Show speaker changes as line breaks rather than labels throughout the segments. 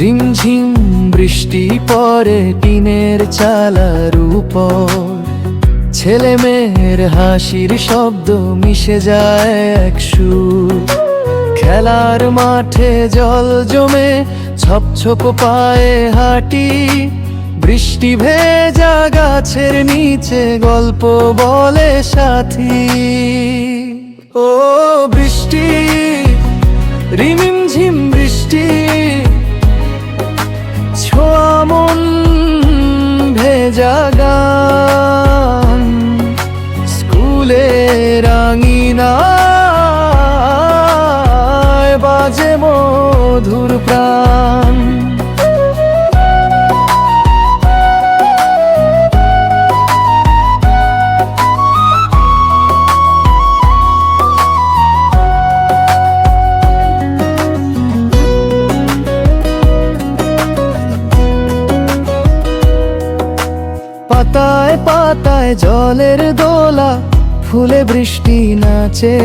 রিমঝিম বৃষ্টি পরে টিনের চালার উপর ছেলে মেয়ের হাসির শব্দ মিশে যায় এক খেলার মাঠে জল জমে ছপ ছপ পায়ে হাঁটি। বৃষ্টি ভেজা গাছের নিচে গল্প বলে সাথী। ও ভেজা গান স্কুলে রাঙিনা বাজে মধুর প্রাণ। পাতায় পাতায় জলের দোলা, ফুলে বৃষ্টি নাচে।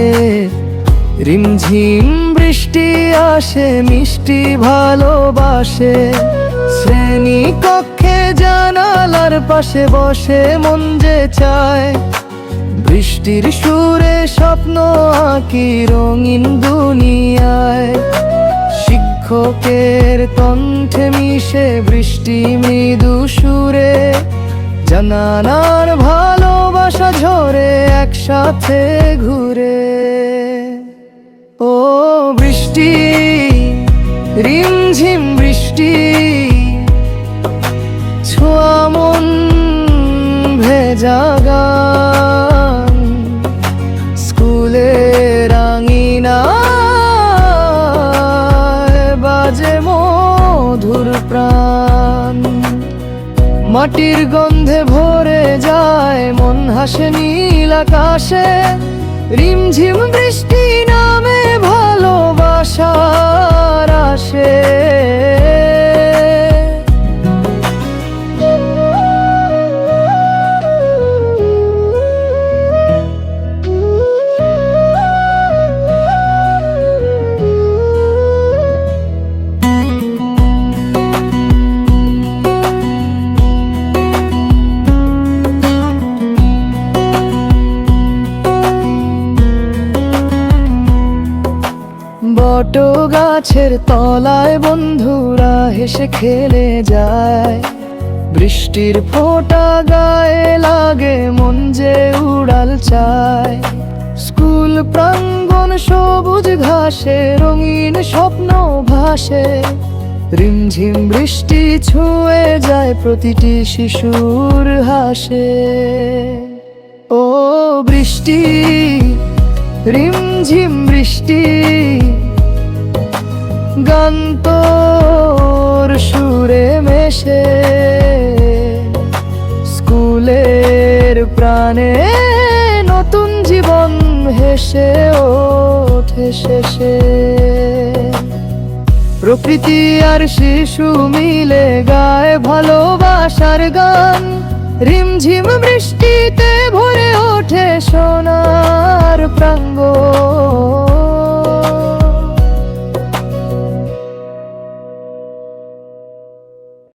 রিমঝিম বৃষ্টি আসে, মিষ্টি ভালোবাসে। শ্রেণি কক্ষে জানালার পাশে বসে মন যে চায়। বৃষ্টির সুরে স্বপ্ন আঁকি রঙিন দুনিয়ায়। শিক্ষকের কণ্ঠে মিশে বৃষ্টি মৃদু সুরে। জানানার ভালোবাসা ঝরে একসাথে ঘুরে। ও বৃষ্টি রিমঝিম বৃষ্টি ছোয়া মন ভেজা মাটির গন্ধে ভরে যায় মন হাসে নীল আকাশে। রিমঝিম বৃষ্টি নামে বট গাছের তলায় বন্ধুরা হেসে খেলে যায়। বৃষ্টির ফোঁটা গায়ে লাগে, মন যে উড়াল চায়। স্কুল প্রাঙ্গণ সবুজ ঘাসে, রঙিন স্বপ্ন ভাসে। রিমঝিম বৃষ্টি ছুঁয়ে যায় প্রতিটি শিশুর হাসে। ও বৃষ্টি, রিমঝিম বৃষ্টি গান তোর সুরে মেশে স্কুলের প্রাণে নতুন জীবন হেসে ওঠে শেষে। প্রকৃতি আর শিশু মিলে গায় ভালোবাসার গান। রিমঝিম বৃষ্টিতে ভরে ওঠে সোনার প্রাঙ্গণ।